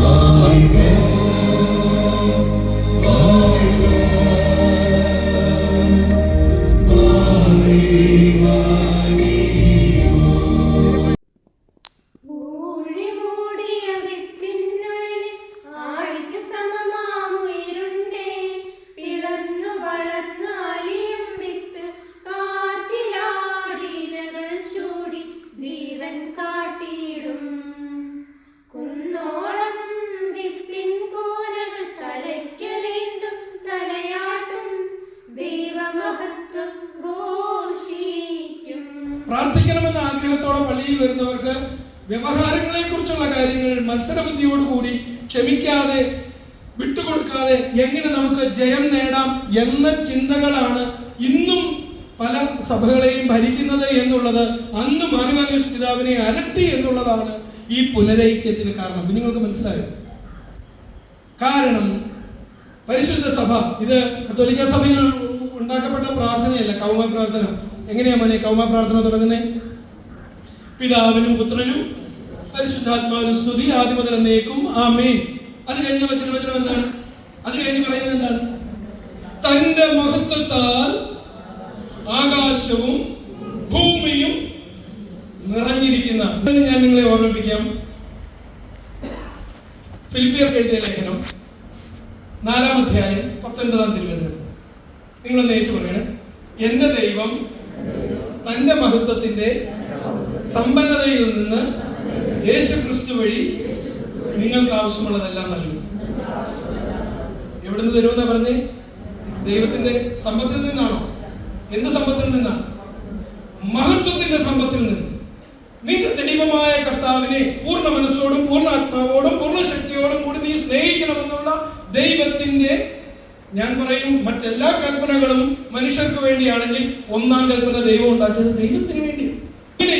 வாழ்க പ്രാർത്ഥിക്കണമെന്ന ആഗ്രഹത്തോടെ പള്ളിയിൽ വരുന്നവർക്ക് വ്യവഹാരങ്ങളെ കുറിച്ചുള്ള കാര്യങ്ങൾ മത്സരബുദ്ധിയോടുകൂടി ക്ഷമിക്കാതെ വിട്ടുകൊടുക്കാതെ എങ്ങനെ നമുക്ക് ജയം നേടാം എന്ന ചിന്തകളാണ് ഇന്നും പല സഭകളെയും ഭരിക്കുന്നത് എന്നുള്ളത് അന്ന് മാറിമാനേഷ് പിതാവിനെ അലട്ടി എന്നുള്ളതാണ് ഈ പുനരൈക്യത്തിന് കാരണം. നിങ്ങൾക്ക് മനസ്സിലായോ? കാരണം പരിശുദ്ധ സഭ ഇത് കത്തോലിക്ക സഭയിൽ ഉണ്ടാക്കപ്പെട്ട പ്രാർത്ഥനയല്ല കൗമ പ്രാർത്ഥന. എങ്ങനെയാ മോനെ കൗമ പ്രാർത്ഥന തുടങ്ങുന്നത് പിതാവിനും പുത്രനും പരിശുദ്ധാത്മാവിനും സ്തുതി ആദ്യം മുതൽ എന്നേക്കും. ആമേൻ. അത് കഴിഞ്ഞ വചന വചനം എന്താണ്? അത് കഴിഞ്ഞ് പറയുന്നത് എന്താണ്? തന്റെ മഹത്വത്താൽ ആകാശവും ഭൂമിയും നിറഞ്ഞിരിക്കുന്ന ഞാൻ നിങ്ങളെ ഓർമ്മിപ്പിക്കാം. ഫിലിപ്പിയർ എഴുതിയ ലേഖനം നാലാം അധ്യായം പത്തൊൻപതാം തിരുവചനം. നിങ്ങളൊന്ന് ഏറ്റു പറയണേ. ദൈവം തന്റെ മഹത്വത്തിന്റെ സമ്പന്നതയിൽ നിന്ന് യേശു ക്രിസ്തു വഴി നിങ്ങൾക്ക് ആവശ്യമുള്ളതെല്ലാം നൽകും. എവിടുന്ന് തരുമെന്നാ പറഞ്ഞേ? ദൈവത്തിന്റെ സമ്പത്തിൽ നിന്നാണോ? എന്ത് സമ്പത്തിൽ നിന്നാണ് മഹത്വത്തിന്റെ സമ്പത്തിൽ നിന്ന്. നിന്റെ ദൈവമായ കർത്താവിനെ പൂർണ മനസ്സോടും പൂർണ ആത്മാവോടും പൂർണ ശക്തിയോടും കൂടി നീ സ്നേഹിക്കണമെന്നുള്ള ദൈവത്തിന്റെ ഞാൻ പറയും മറ്റെല്ലാ കൽപ്പനകളും മനുഷ്യർക്ക് വേണ്ടിയാണെങ്കിൽ ഒന്നാം കൽപ്പന ദൈവം ഉണ്ടാക്കിയത് ദൈവത്തിന് വേണ്ടി. ഇങ്ങനെ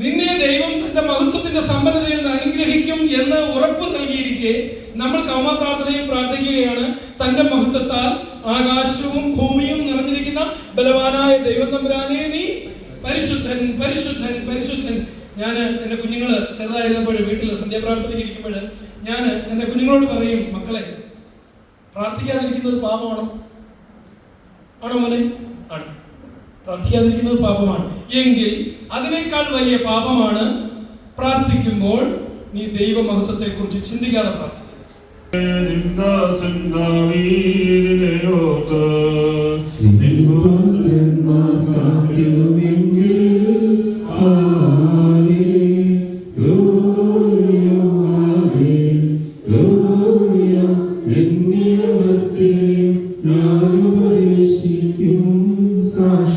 നിന്നെ ദൈവം തന്റെ മഹത്വത്തിന്റെ സമ്പന്നതയിൽ നിന്ന് അനുഗ്രഹിക്കും എന്ന് ഉറപ്പ് നൽകിയിരിക്കെ നമ്മൾ കൗമ പ്രാർത്ഥനയിൽ പ്രാർത്ഥിക്കുകയാണ്. തന്റെ മഹത്വത്താൽ ആകാശവും ഭൂമിയും നിറഞ്ഞിരിക്കുന്ന ബലവാനായ ദൈവം തമ്പുരാനെ നീ പരിശുദ്ധൻ പരിശുദ്ധൻ പരിശുദ്ധൻ. ഞാൻ എന്റെ കുഞ്ഞുങ്ങൾ ചെറുതായിരുന്നപ്പോൾ വീട്ടിൽ സന്ധ്യാപ്രാർത്ഥനയ്ക്ക് ഇരിക്കുമ്പോൾ ഞാൻ എന്റെ കുഞ്ഞുങ്ങളോട് പറയും മക്കളെ പ്രാർത്ഥിക്കാതിരിക്കുന്നത് പാപമാണോ? ആണോ മോനെ? ആണ്. പ്രാർത്ഥിക്കാതിരിക്കുന്നത് പാപമാണ്. എങ്കിൽ അതിനേക്കാൾ വലിയ പാപമാണ് പ്രാർത്ഥിക്കുമ്പോൾ നീ ദൈവ കുറിച്ച് ചിന്തിക്കാതെ പ്രാർത്ഥിക്കുക.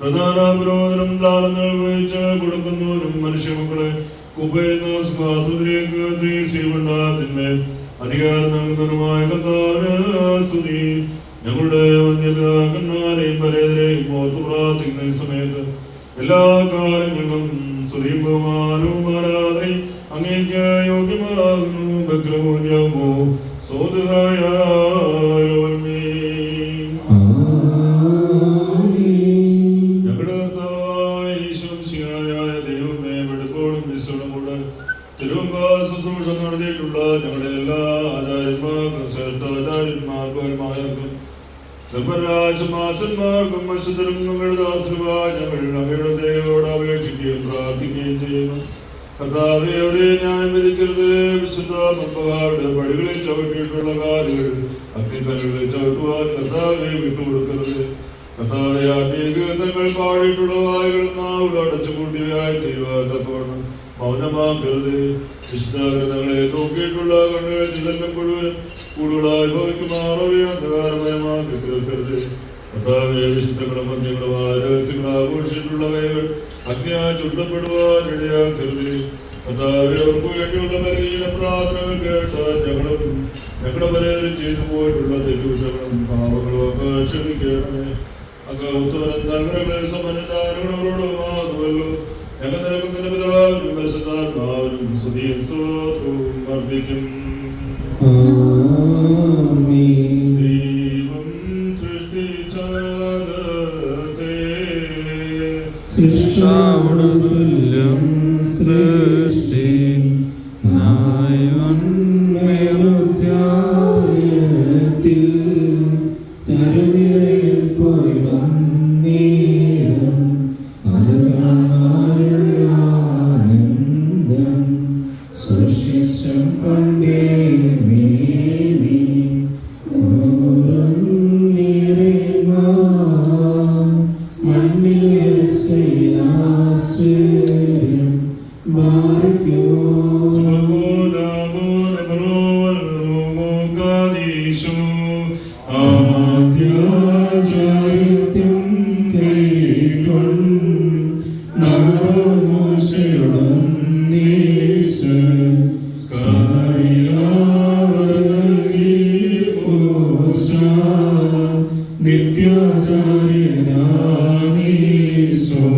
പ്രധാനാപരോധനം ദാനങ്ങൾ ഉപയോഗിച്ച് കൊടുക്കുന്നവരും മനുഷ്യമക്കളെ കുപ്പയുന്ന സിംഹാസനത്തിലേക്ക് ശ്രീമണ്ഡലത്തിന്മേൽ അധികാരം നൽകുന്നവരുമായ കർത്താവിന് സ്തുതി ഞങ്ങളുടെ വന്യപിതാക്കന്മാരെയും പരേതരെയും ഓർത്ത് പ്രാർത്ഥിക്കുന്ന ഈ സമയത്ത് എല്ലാ കാലങ്ങളിലും സ്തുതിയും ബഹുമാനവും ആരാധനയും യോഗ്യമാകുന്നു. ബഗ്രമോ സോദായ കൂടെ തിരുവമ്പാ ശുശ്രൂഷ നടത്തിയിട്ടുള്ള ഞങ്ങളുടെ എല്ലാ ആചാര്യന്മാർക്കും ശ്രേഷ്ഠാചാര്യന്മാർക്കും നിർഭരാശമാസന്മാർക്കും അശുദ്ധരും ഞങ്ങളുടെ ദാസനുമായി ഞങ്ങൾ അങ്ങയുടെ ദൈവയോട് അപേക്ഷിക്കുകയും പ്രാർത്ഥിക്കുകയും ചെയ്യുന്നു. കർത്താവെ അവരെ ന്യായം വിധിക്കരുത്. വിശുദ്ധ മുമ്പകാരുടെ വഴികളിൽ ചവിട്ടിയിട്ടുള്ള കാര്യങ്ങൾ അഗ്നിക്കല്ലുകളിൽ ചവിട്ടുവാൻ കർത്താവെ വിട്ടുകൊടുക്കരുത്. കർത്താവെ ആത്മീയങ്ങൾ പാടിയിട്ടുള്ള വായുകൾ നാവുകൾ അടച്ചുകൂട്ടിയായി തീരുവാൻ തക്കവണ്ണം മൗനമാക്കരുത് വിശുദ്ധാകൃതങ്ങളെ നോക്കിയിട്ടുള്ള കണ്ണുകൾ ചിതന്നം മുഴുവനും കൂടുതലായി ഭവിക്കുമാറവയെ അന്ധകാരമയമാക്കി തീർക്കരുത് കർത്താവെ വിശുദ്ധങ്ങളും മദ്യങ്ങളും രഹസ്യങ്ങളും ആഘോഷിച്ചിട്ടുള്ളവകൾ അജ്ഞാൻ ചുട്ടപ്പെടുവാൻ ഇടയാക്കരുത്. കർത്താവെ അവർക്ക് വേണ്ടിയുള്ള ബലഹീന പ്രാർത്ഥനകൾ കേട്ടാൽ ഞങ്ങളും ഞങ്ങളുടെ പലരും ചെയ്തു പോയിട്ടുള്ള തെറ്റുകുറ്റങ്ങളും പാപങ്ങളും ഒക്കെ ക്ഷമിക്കണമേ. അങ്ങ് ഉത്തമനം നന്മകളെ സമ്പന്നതാരങ്ങളോടുമാകുമല്ലോ sustain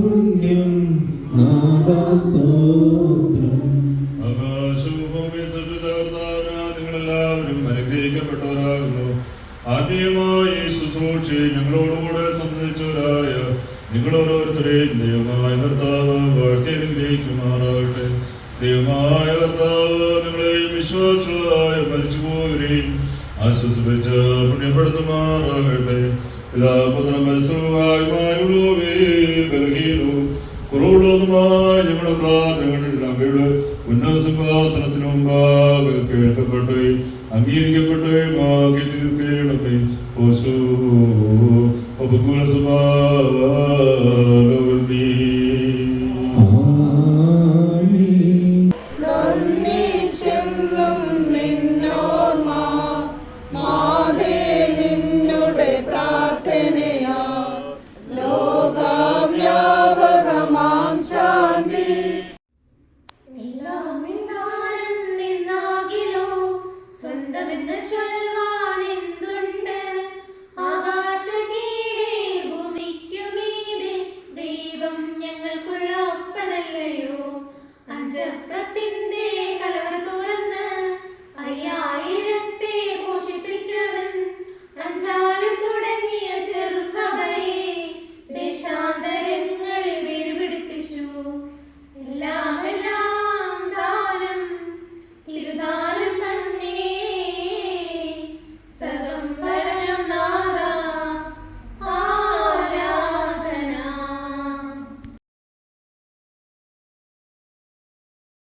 പുണ്യം നാദാസ്തോത്രം. ആകാശവും ഭൂമിയും സൃഷ്ടിതകർത്താവിനാ നിങ്ങളെല്ലാവരും അനുഗ്രഹിക്കപ്പെട്ടവരാകുന്നു. ആത്മീയമായ ഈ ശുശ്രൂഷയെ ഞങ്ങളോടുകൂടെ സംബന്ധിച്ചവരായ നിങ്ങൾ ഓരോരുത്തരെയും ദൈവമായ കർത്താവ് വാഴ്ത്തി അനുഗ്രഹിക്കുമാറാകട്ടെ. ദൈവമായ കർത്താവ് നിങ്ങളെയും വിശ്വാസികളായ മരിച്ചുപോയവരെയും ആശ്വസിപ്പിച്ച് പുണ്യപ്പെടുത്തുമാറാകട്ടെ. പിതാപുത്ര മത്സരവുമായുള്ളവേ ബലഹീനവും കുറവുള്ളതുമായ ഞങ്ങളുടെ പ്രാർത്ഥനകളിൽ അങ്ങയുടെ ഉന്നതസിംഹാസനത്തിന് മുമ്പാകെ കേൾക്കപ്പെടുകയും അംഗീകരിക്കപ്പെടുകയും ആക്കി തീർക്കണമേ ഓശോ ഉപകുല സ്വഭാവ